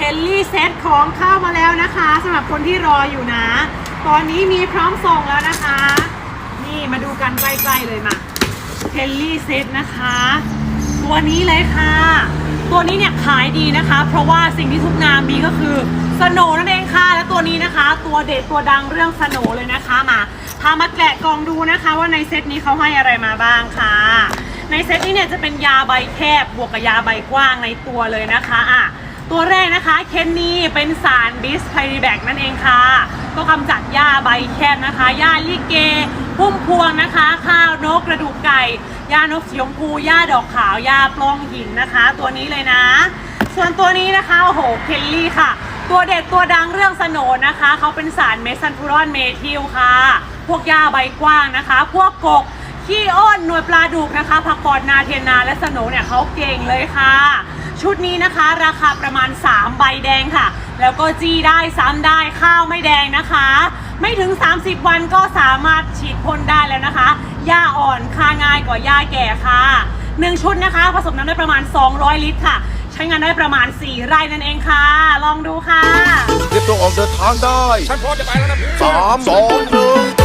เคลลี่เซตของเข้ามาแล้วนะคะสำหรับคนที่รออยู่นะ ตอนนี้มีพร้อมส่งแล้วนะคะ นี่มาดูกันใกล้ๆเลยมาเคลลี่เซตนะคะ ตัวนี้เลยค่ะ ตัวนี้เนี่ยขายดีนะคะ เพราะว่าสิ่งที่ทุกนามมีก็คือสโนนั่นเองค่ะ และตัวนี้นะคะ ตัวเด็ดตัวดังเรื่องสโนเลยนะคะมาพามาแกะกล่องดูนะคะว่าในเซตนี้เขาให้อะไรมาบ้างค่ะ ในเซตนี้เนี่ยจะเป็นยาใบแคบบวกกับยาใบกว้างในตัวเลยนะคะอะ ตัวแรกนะคะเคนนี่เป็นสารบิสไพริแบกนั่นเองค่ะ ก็กำจัดหญ้าใบแคบนะคะหญ้าลิเก พุ่มพวงนะคะ ข้าวนกกระดูกไก่หญ้านกสีชมพูหญ้าดอกขาวหญ้าปล้องหินนะคะ ตัวนี้เลยนะ ส่วนตัวนี้นะคะโอ้โหเคลลี่ค่ะ ตัวเด็ดตัวดังเรื่องสโนนะคะ เขาเป็นสารเมสันทูรอนเมทิลค่ะ พวกหญ้าใบกว้างนะคะ พวกกกขี้อ้นหน่วยปลาดุกนะคะผักกอดนาเทียนนาและสโนเนี่ยเขาเก่งเลยค่ะ ชุดนี้นะคะ ราคาประมาณ 3 ใบแดงค่ะ แล้วก็จี้ได้ซ้ำได้ข้าวไม่แดงนะคะ ไม่ถึง 30 วันก็สามารถฉีดพ่นได้แล้วนะคะหญ้าอ่อนค่าง่ายกว่าหญ้าแก่ค่ะหนึ่งชุดนะคะ ผสมน้ำได้ประมาณ 200 ลิตรค่ะ ใช้งานได้ประมาณ 4 ไร่นั่นเองค่ะ ลองดูค่ะเตรียมตัวออกเดินทางได้ ฉันพร้อมจะไปแล้วนะพี่ สามสอง